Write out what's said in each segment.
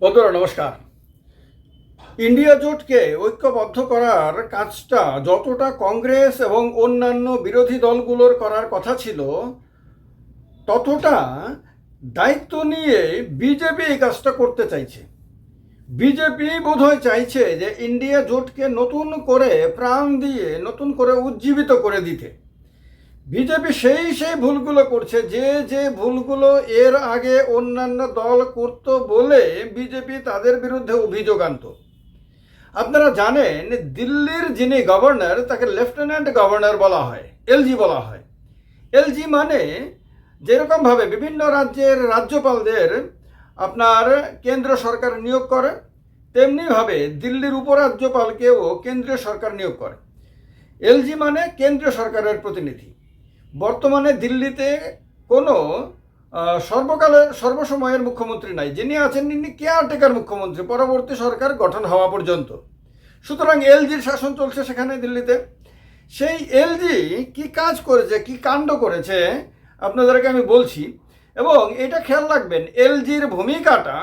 বন্ধুরা, নমস্কার। ইন্ডিয়া জোটকে ঐক্যবদ্ধ করার কাজটা যতটা কংগ্রেস এবং অন্যান্য বিরোধী দলগুলোর করার কথা ছিল, ততটা দায়িত্ব নিয়ে বিজেপি এই কাজটা করতে চাইছে। বিজেপি বোধহয় চাইছে যে ইন্ডিয়া জোটকে নতুন করে প্রাণ দিয়ে, নতুন করে উজ্জীবিত করে দিতে। বিজেপি সেই সেই ভুলগুলো করছে, যে যে ভুলগুলো এর আগে অন্যান্য দল করত বলে বিজেপি তাদের বিরুদ্ধে অভিযোগ আনত। আপনারা জানেন, দিল্লির যিনি গভর্নর, তাকে লেফটেন্যান্ট গভর্নর বলা হয়, এলজি বলা হয়। এলজি মানে যেরকমভাবে বিভিন্ন রাজ্যের রাজ্যপালদের আপনার কেন্দ্র সরকার নিয়োগ করে, তেমনিভাবে দিল্লির উপরাজ্যপালকেও কেন্দ্রীয় সরকার নিয়োগ করে। এলজি মানে কেন্দ্রীয় সরকারের প্রতিনিধি। বর্তমানে দিল্লিতে কোনো সর্বকালের সর্বসময়ের মুখ্যমন্ত্রী নাই। যিনি আছেন, ইনি কেয়ারটেকার মুখ্যমন্ত্রী। পরবর্তী সরকার গঠন হওয়া পর্যন্ত। সুতরাং এলজির শাসন চলছে সেখানে দিল্লিতে। সেই এলজি কি কাজ করেছে, কি কাণ্ড করেছে, আপনাদেরকে আমি বলছি। এবং এটা খেয়াল রাখবেন, এলজির ভূমিকাটা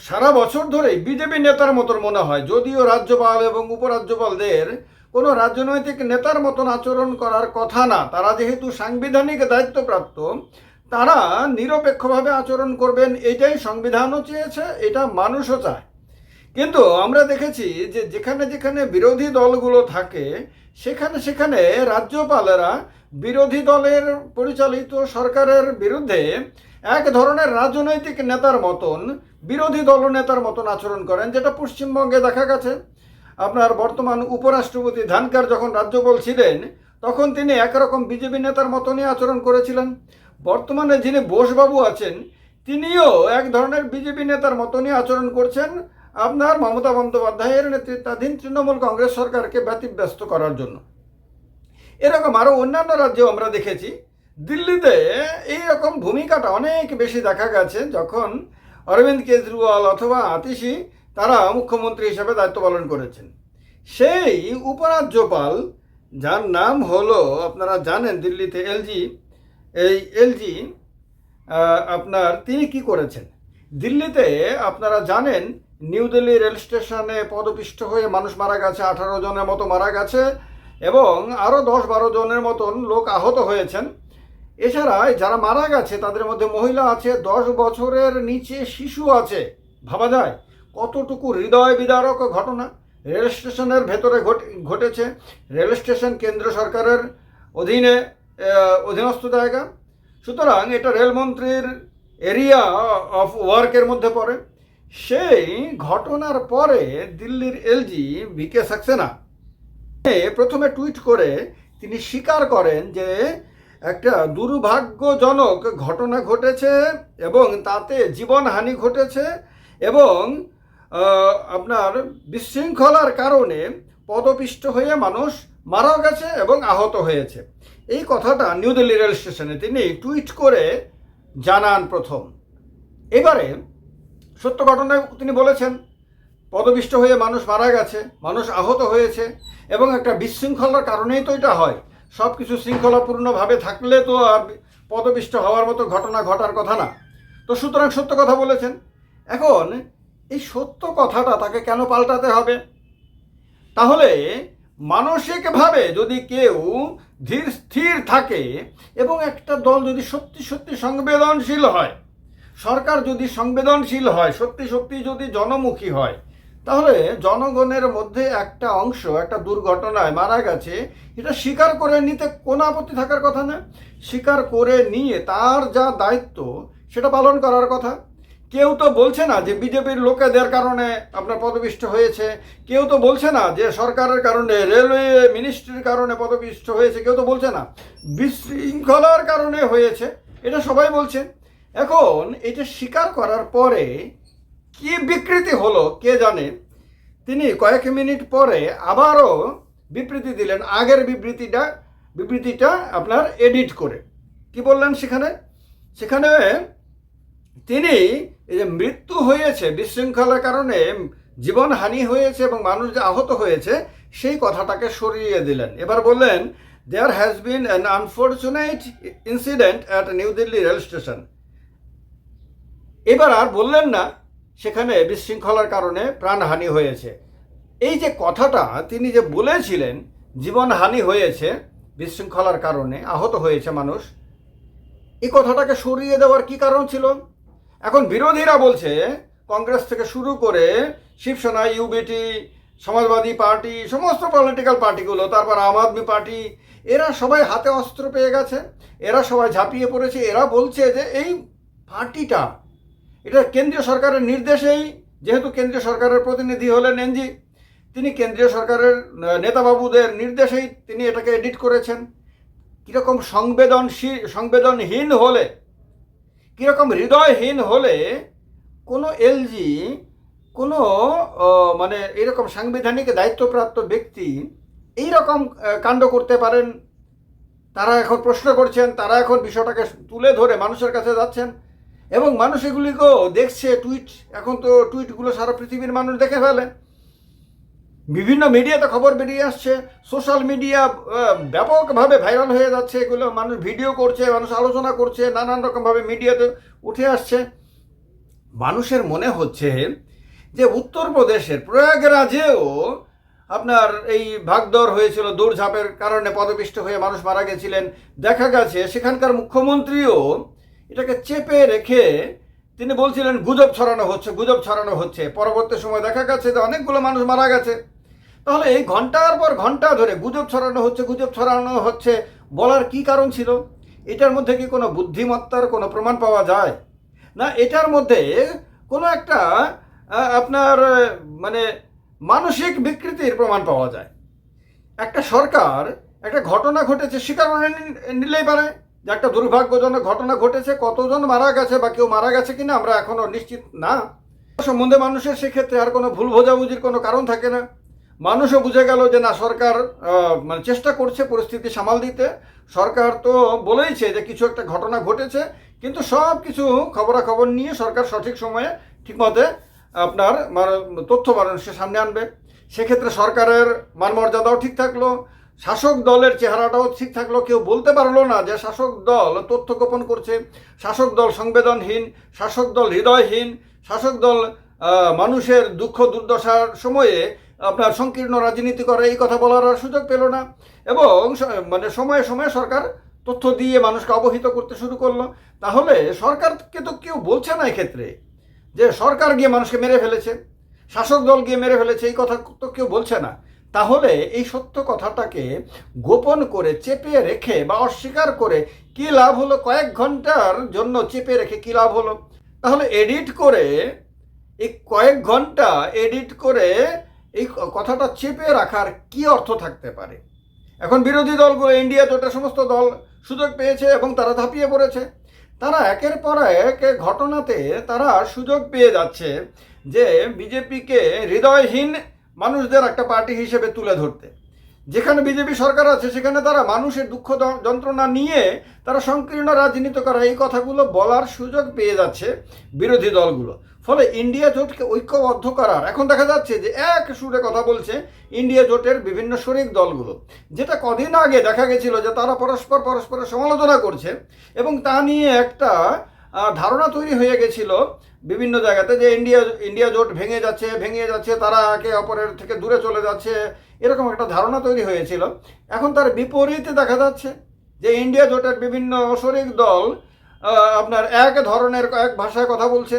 সারা বছর ধরেই বিজেপি নেতার মতন মনে হয়। যদিও রাজ্যপাল এবং উপরাজ্যপালদের কোনো রাজনৈতিক নেতার মতন আচরণ করার কথা না। তারা যেহেতু সাংবিধানিক দায়িত্বপ্রাপ্ত, তারা নিরপেক্ষভাবে আচরণ করবেন, এটাই সংবিধানও চেয়েছে, এটা মানুষও চায়। কিন্তু আমরা দেখেছি যে যেখানে যেখানে বিরোধী দলগুলো থাকে, সেখানে সেখানে রাজ্যপালেরা বিরোধী দলের পরিচালিত সরকারের বিরুদ্ধে এক ধরনের রাজনৈতিক নেতার মতন, বিরোধী দলনেতার মতন আচরণ করেন, যেটা পশ্চিমবঙ্গে দেখা গেছে। আপনার বর্তমান উপরাষ্ট্রপতি ধানকার যখন রাজ্যপাল ছিলেন, তখন তিনি একরকম বিজেপি নেতার মতনই আচরণ করেছিলেন। বর্তমানে যিনি বোসবাবু আছেন, তিনিও এক ধরনের বিজেপি নেতার মতনই আচরণ করছেন আপনার মমতা বন্দ্যোপাধ্যায়ের নেতৃত্বাধীন তৃণমূল কংগ্রেস সরকারকে ব্যতিব্যস্ত করার জন্য। এরকম আরও অন্যান্য রাজ্যেও আমরা দেখেছি, দিল্লিতে এই রকম ভূমিকাটা অনেক বেশি দেখা গেছে যখন অরবিন্দ কেজরিওয়াল অথবা আতিশি তারা মুখ্যমন্ত্রী হিসেবে দায়িত্ব পালন করেছেন। সেই উপরাজ্যপাল, যার নাম হলো, আপনারা জানেন দিল্লিতে এলজি, এই এলজি আপনার তিনি কি করেছেন? দিল্লিতে আপনারা জানেন, নিউ দিল্লি রেল স্টেশনে পদপিষ্ট হয়ে মানুষ মারা গেছে, আঠারো জনের মতো মারা গেছে, এবং আরও দশ বারো জনের মতন লোক আহত হয়েছেন। এছাড়া যারা মারা গেছে, তাদের মধ্যে মহিলা আছে, দশ বছরের নিচে শিশু আছে। ভাবা যায়? কতটুকু হৃদয় বিদারক ঘটনা? রেল স্টেশনের ভেতরে ঘট- ঘটেছে। রেল স্টেশন কেন্দ্র সরকারের অধীনে অধীনস্থ জায়গা। সুতরাং এটা রেলমন্ত্রীর এরিয়া অফ ওয়ার্কের মধ্যে পড়ে। সেই ঘটনার পরে দিল্লির এলজি ভিকে সাক্সেনা এ প্রথমে টুইট করে তিনি স্বীকার করেন যে একটা দুর্ভাগ্যজনক ঘটনা ঘটেছে এবং তাতে জীবনহানি ঘটেছে এবং আপনার বিশৃঙ্খলার কারণে পদপিষ্ট হয়ে মানুষ মারাও গেছে এবং আহত হয়েছে। এই কথাটা নিউ দিল্লি রেল স্টেশনে তিনি টুইট করে জানান প্রথম। এবারে সত্য ঘটনায় তিনি বলেছেন, পদপিষ্ট হয়ে মানুষ মারা গেছে, মানুষ আহত হয়েছে এবং একটা বিশৃঙ্খলার কারণেই তো এটা হয়। সব কিছু শৃঙ্খলাপূর্ণভাবে থাকলে তো আর পদপিষ্ট হওয়ার মতো ঘটনা ঘটার কথা না। তো সুতরাং সত্য কথা বলেছেন। এখন এই সত্য কথাটা তাকে কেন পাল্টাতে হবে? তাহলে মানসিকভাবে যদি কেউ ধীর স্থির থাকে এবং একটা দল যদি সত্যি সত্যি সংবেদনশীল হয়, সরকার যদি সংবেদনশীল হয়, সত্যি সত্যি যদি জনমুখী হয়, তাহলে জনগণের মধ্যে একটা অংশ, একটা দুর্ঘটনায় মারা গেছে, এটা স্বীকার করে নিতে কোনো আপত্তি থাকার কথা না। স্বীকার করে নিয়ে তার যা দায়িত্ব, সেটা পালন করার কথা। কেউ তো বলছে না যে বিজেপির লোকেদের কারণে আপনার পদপিষ্ট হয়েছে। কেউ তো বলছে না যে সরকারের কারণে, রেলওয়ে মিনিস্ট্রির কারণে পদপিষ্ট হয়েছে। কেউ তো বলছে না। বিশৃঙ্খলার কারণে হয়েছে। এটা সবাই বলছে। এখন এটা স্বীকার করার পরে কি বিকৃতি হলো কে জানে? তিনি কয়েক মিনিট পরে আবারও বিবৃতি দিলেন। আগের বিবৃতিটা বিবৃতিটা আপনার এডিট করে। কি বললেন সেখানে? সেখানে তিনি এই যে মৃত্যু হয়েছে, বিশৃঙ্খলার কারণে জীবনহানি হয়েছে এবং মানুষ যে আহত হয়েছে, সেই কথাটাকে সরিয়ে দিলেন। এবার বললেন there has been an unfortunate incident at New Delhi rail station এবার আর বললেন না, সেখানে বিশৃঙ্খলার কারণে প্রাণহানি হয়েছে। এই যে কথাটা তিনি যে বলেছিলেন, জীবনহানি হয়েছে, বিশৃঙ্খলার কারণে আহত হয়েছে মানুষ, এই কথাটাকে সরিয়ে দেওয়ার কি কারণ ছিল? এখন বিরোধীরা বলছে, কংগ্রেস থেকে শুরু করে শিবসেনা ইউবিটি সমাজবাদী পার্টি, সমস্ত পলিটিক্যাল পার্টিগুলো, তারপর আম আদমি পার্টি, এরা সবাই হাতে অস্ত্র পেয়ে গেছে, এরা সবাই ঝাঁপিয়ে পড়েছে, এরা বলছে যে এই পার্টিটা, এটা কেন্দ্রীয় সরকারের নির্দেশেই, যেহেতু কেন্দ্রীয় সরকারের প্রতিনিধি হলেন এনজি তিনি কেন্দ্রীয় সরকারের নেতাবাবুদের নির্দেশেই তিনি এটাকে এডিট করেছেন। কীরকম সংবেদনশীল সংবেদনহীন হলে কীরকম হৃদয়হীন হলে কোনো এলজি, কোনো মানে এরকম সাংবিধানিক দায়িত্বপ্রাপ্ত ব্যক্তি এই রকম কাণ্ড করতে পারেন? তারা এখন প্রশ্ন করছেন, তারা এখন বিষয়টাকে তুলে ধরে মানুষের কাছে যাচ্ছেন এবং মানুষ এগুলিকেও দেখছে, টুইট, এখন তো টুইটগুলো সারা পৃথিবীর মানুষ দেখে ফেলে। বিভিন্ন মিডিয়াতে খবর বেরিয়ে আসছে। সোশ্যাল মিডিয়া ব্যাপকভাবে ভাইরাল হয়ে যাচ্ছে এগুলো। মানুষ ভিডিও করছে, মানুষ আলোচনা করছে, নানান রকমভাবে মিডিয়াতে উঠে আসছে। মানুষের মনে হচ্ছে যে উত্তরপ্রদেশের প্রয়াগরাজেও আপনার এই ভাগদর হয়েছিল, দৌড়ঝাঁপের কারণে পদপিষ্ট হয়ে মানুষ মারা গেছিলেন। দেখা গেছে সেখানকার মুখ্যমন্ত্রীও এটাকে চেপে রেখে তিনি বলছিলেন, গুজব ছড়ানো হচ্ছে, গুজব ছড়ানো হচ্ছে। পরবর্তী সময় দেখা গেছে যে অনেকগুলো মানুষ মারা গেছে। তাহলে এই ঘণ্টার পর ঘণ্টা ধরে গুজব ছড়ানো হচ্ছে, গুজব ছড়ানো হচ্ছে বলার কি কারণ ছিল? এটার মধ্যে কি কোনো বুদ্ধিমত্তার কোনো প্রমাণ পাওয়া যায়? না, এটার মধ্যে কোনো একটা আপনার মানে মানসিক বিকৃতির প্রমাণ পাওয়া যায়। একটা সরকার একটা ঘটনা ঘটেছে স্বীকার নিলেই পারে। যে একটা দুর্ভাগ্যজনক ঘটনা ঘটেছে, কতজন মারা গেছে বা কেউ মারা গেছে কিনা আমরা এখনও নিশ্চিত না। সম্বন্ধে মানুষের সেক্ষেত্রে আর কোনো ভুল বোঝাবুঝির কোনো কারণ থাকে না। মানুষও বুঝে গেল যে না, সরকার মানে চেষ্টা করছে পরিস্থিতি সামাল দিতে। সরকার তো বলেইছে যে কিছু একটা ঘটনা ঘটেছে, কিন্তু সব কিছু খবরাখবর নিয়ে সরকার সঠিক সময়ে ঠিকমতে আপনার মান- তথ্য মানুষের সামনে আনবে। সেক্ষেত্রে সরকারের মান মর্যাদাও ঠিক থাকল, শাসক দলের চেহারাটাও ঠিক থাকল। কেউ বলতে পারল না যে শাসক দল তথ্য গোপন করছে, শাসক দল সংবেদনহীন, শাসক দল হৃদয়হীন, শাসক দল মানুষের দুঃখ দুর্দশার সময়ে আপনার সংকীর্ণ রাজনীতি করে, এই কথা বলার আর সুযোগ পেল না। এবং মানে সময়ে সময়ে সরকার তথ্য দিয়ে মানুষকে অবহিত করতে শুরু করল। তাহলে সরকারকে তো কেউ বলছে না এক্ষেত্রে যে সরকার গিয়ে মানুষকে মেরে ফেলেছে, শাসক দল গিয়ে মেরে ফেলেছে, এই কথা তো কেউ বলছে না। তাহলে এই সত্য কথাটাকে গোপন করে, চেপে রেখে বা অস্বীকার করে কি লাভ হলো, কয়েক ঘণ্টার জন্য চেপে রেখে কি লাভ হলো? তাহলে এডিট করে, এই কয়েক ঘণ্টা এডিট করে এই কথাটা চেপে রাখার কি অর্থ থাকতে পারে? এখন বিরোধী দলগুলো ইন্ডিয়া জোটের সমস্ত দল সুযোগ পেয়েছে এবং তারা ধাপিয়ে পড়েছে। তারা একের পর এক ঘটনাতে তারা সুযোগ পেয়ে যাচ্ছে যে বিজেপিকে হৃদয়হীন মানুষদের একটা পার্টি হিসেবে তুলে ধরতে। যেখানে বিজেপি সরকার আছে, সেখানে তারা মানুষের দুঃখ যন্ত্রণা নিয়ে তারা সংকীর্ণ রাজনীতি করা। এই কথাগুলো বলার সুযোগ পেয়ে যাচ্ছে বিরোধী দলগুলো। ফলে ইন্ডিয়া জোটকে ঐক্যবদ্ধ করার এখন দেখা যাচ্ছে যে এক সুরে কথা বলছে ইন্ডিয়া জোটের বিভিন্ন শরিক দলগুলো। যেটা কদিন আগে দেখা গেছিল যে তারা পরস্পর পরস্পরের সমালোচনা করছে এবং তা নিয়ে একটা ধারণা তৈরি হয়ে গেছিল বিভিন্ন জায়গাতে যে ইন্ডিয়া ইন্ডিয়া জোট ভেঙে যাচ্ছে ভেঙে যাচ্ছে, তারা একে অপরের থেকে দূরে চলে যাচ্ছে, এরকম একটা ধারণা তৈরি হয়েছিল। এখন তার বিপরীতে দেখা যাচ্ছে যে ইন্ডিয়া জোটের বিভিন্ন শরিক দল আপনার এক ধরনের, এক ভাষায় কথা বলছে।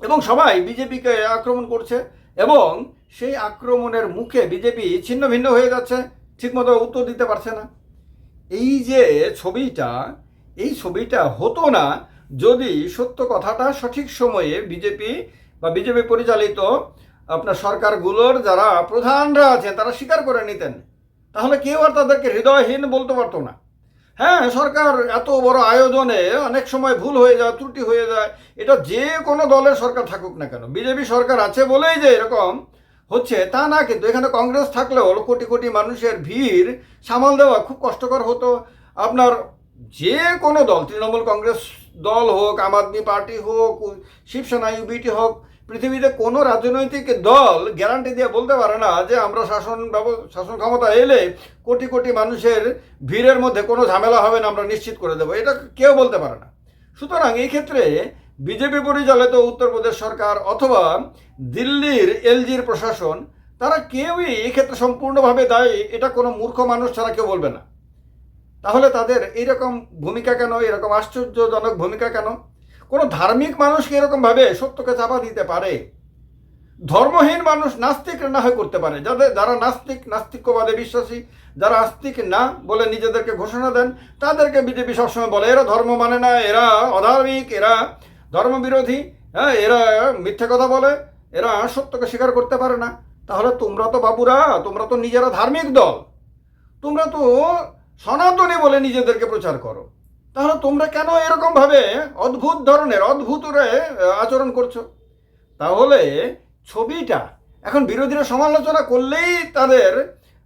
এবং সবাই বিজেপিকে আক্রমণ করছে এবং সেই আক্রমণের মুখে বিজেপি ছিন্ন ভিন্ন হয়ে যাচ্ছে, ঠিকমতো উত্তর দিতে পারছে না। এই যে ছবিটা, এই ছবিটা হতো না যদি সত্য কথাটা সঠিক সময়ে বিজেপি বা বিজেপি পরিচালিত আপনার সরকারগুলোর যারা প্রধানরা আছেন, তারা স্বীকার করে নিতেন। তাহলে কেউ আর তাদেরকে হৃদয়হীন বলতে পারতো না। হ্যাঁ সরকার এত বড় আয়োজনে অনেক সময় ভুল হয়ে যায়, ত্রুটি হয়ে যায়। এটা যে কোনো দলের সরকার থাকুক না কেন। বিজেপি সরকার আছে বলেই যে এরকম হচ্ছে, তা না, কিন্তু এখানে কংগ্রেস থাকলেও কোটি কোটি মানুষের ভিড়, সামাল দেওয়া খুব কষ্টকর হতো। আপনার যে কোনো দল, তৃণমূল কংগ্রেস দল হোক, আম আদমি পার্টি হোক, শিবসেনা, ইউবিটি হোক পৃথিবীতে কোনো রাজনৈতিক দল গ্যারান্টি দিয়ে বলতে পারে না যে আমরা শাসন শাসন ক্ষমতা এলে কোটি কোটি মানুষের ভিড়ের মধ্যে কোনো ঝামেলা হবে না, আমরা নিশ্চিত করে দেবো। এটা কেউ বলতে পারে না। সুতরাং এই ক্ষেত্রে বিজেপি পরিচালিত উত্তরপ্রদেশ সরকার অথবা দিল্লির এলজির প্রশাসন, তারা কেউই এক্ষেত্রে সম্পূর্ণভাবে দায়ী, এটা কোনো মূর্খ মানুষ ছাড়া কেউ বলবে না। তাহলে তাদের এইরকম ভূমিকা কেন এরকম আশ্চর্যজনক ভূমিকা কেন? কোনো ধার্মিক মানুষ কি এরকমভাবে সত্যকে চাপা দিতে পারে? ধর্মহীন মানুষ নাস্তিক না হয়ে করতে পারে। যাদের যারা নাস্তিক, নাস্তিক্যবাদে বিশ্বাসী, যারা আস্তিক না বলে নিজেদেরকে ঘোষণা দেন, তাদেরকে বিজেপি সবসময় বলে, এরা ধর্ম মানে না, এরা অধার্মিক, এরা ধর্মবিরোধী হ্যাঁ এরা মিথ্যে কথা বলে, এরা সত্যকে স্বীকার করতে পারে না। তাহলে তোমরা তো বাবুরা, তোমরা তো নিজেরা ধার্মিক দল। তোমরা তো সনাতনী বলে নিজেদেরকে প্রচার করো। তাহলে তোমরা কেন এরকম ভাবে অদ্ভুত ধরনের, অদ্ভুতরে আচরণ করছ? তাহলে ছবিটা এখন বিরোধীরা সমালোচনা করলেই তাদের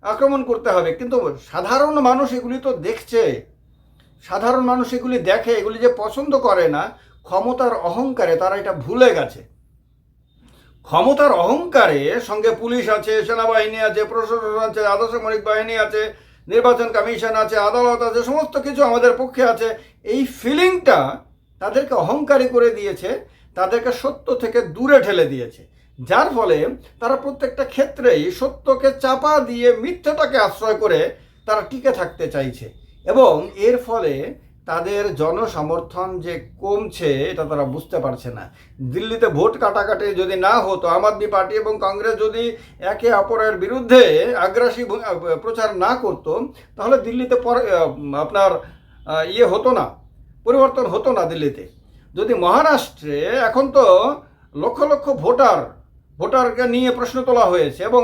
আক্রমণ করতে হবে। কিন্তু সাধারণ মানুষ এগুলি তো দেখছে। সাধারণ মানুষ এগুলি দেখে, এগুলি যে পছন্দ করে না, ক্ষমতার অহংকারে তারা এটা ভুলে গেছে। ক্ষমতার অহংকারে সঙ্গে পুলিশ আছে, সেনাবাহিনী আছে, প্রশাসন আছে আধাসামরিক বাহিনী আছে নির্বাচন কমিশন আছে, আদালত আছে, সমস্ত কিছু আমাদের পক্ষে আছে। এই ফিলিংটা তাদেরকে অহংকারী করে দিয়েছে, তাদেরকে সত্য থেকে দূরে ঠেলে দিয়েছে। যার ফলে তারা প্রত্যেকটা ক্ষেত্রেই সত্যকে চাপা দিয়ে মিথ্যাটাকে আশ্রয় করে তারা টিকে থাকতে চাইছে। এবং এর ফলে তাদের জনসমর্থন যে কমছে, এটা তারা বুঝতে পারছে না। দিল্লিতে ভোট কাটাকাটি যদি না হতো, আম আদমি পার্টি এবং কংগ্রেস যদি একে অপরের বিরুদ্ধে আগ্রাসী প্রচার না করতো, তাহলে দিল্লিতে আপনার ইয়ে হতো না, পরিবর্তন হতো না দিল্লিতে। যদি মহারাষ্ট্রে এখন তো লক্ষ লক্ষ ভোটার ভোটারকে নিয়ে প্রশ্ন তোলা হয়েছে এবং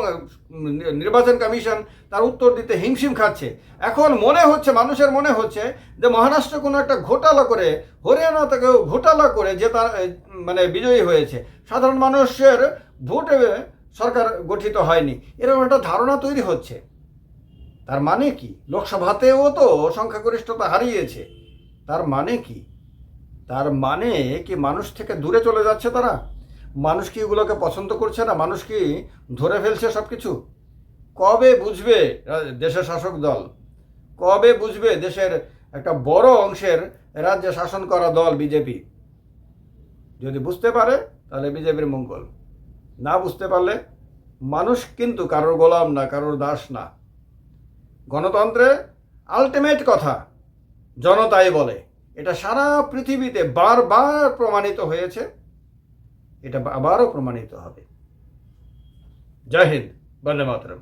নির্বাচন কমিশন তার উত্তর দিতে হিমশিম খাচ্ছে। এখন মনে হচ্ছে, মানুষের মনে হচ্ছে যে মহারাষ্ট্রে কোনো একটা ঘোটালা করে, হরিয়ানা থেকে ঘোটালা করে যে তার মানে বিজয়ী হয়েছে। সাধারণ মানুষের ভোটে সরকার গঠিত হয়নি। এরকম একটা ধারণা তৈরি হচ্ছে। তার মানে কি? লোকসভাতেও তো সংখ্যাগরিষ্ঠতা হারিয়েছে। তার মানে কি? তার মানে কি মানুষ থেকে দূরে চলে যাচ্ছে তারা? মানুষ কি এগুলোকে পছন্দ করছে না? মানুষ কি ধরে ফেলছে সব কিছু কবে বুঝবে দেশের শাসক দল? কবে বুঝবে দেশের একটা বড় অংশের রাজ্যে শাসন করা দল বিজেপি? যদি বুঝতে পারে, তাহলে বিজেপির মঙ্গল। না বুঝতে পারলে মানুষ কিন্তু কারোর গোলাম না, কারোর দাস না। গণতন্ত্রে আলটিমেট কথা, জনতাই বলে। এটা সারা পৃথিবীতে বারবার প্রমাণিত হয়েছে। এটা আবারও প্রমাণিত হবে। জয় হিন্দ। বন্দে মাতরম।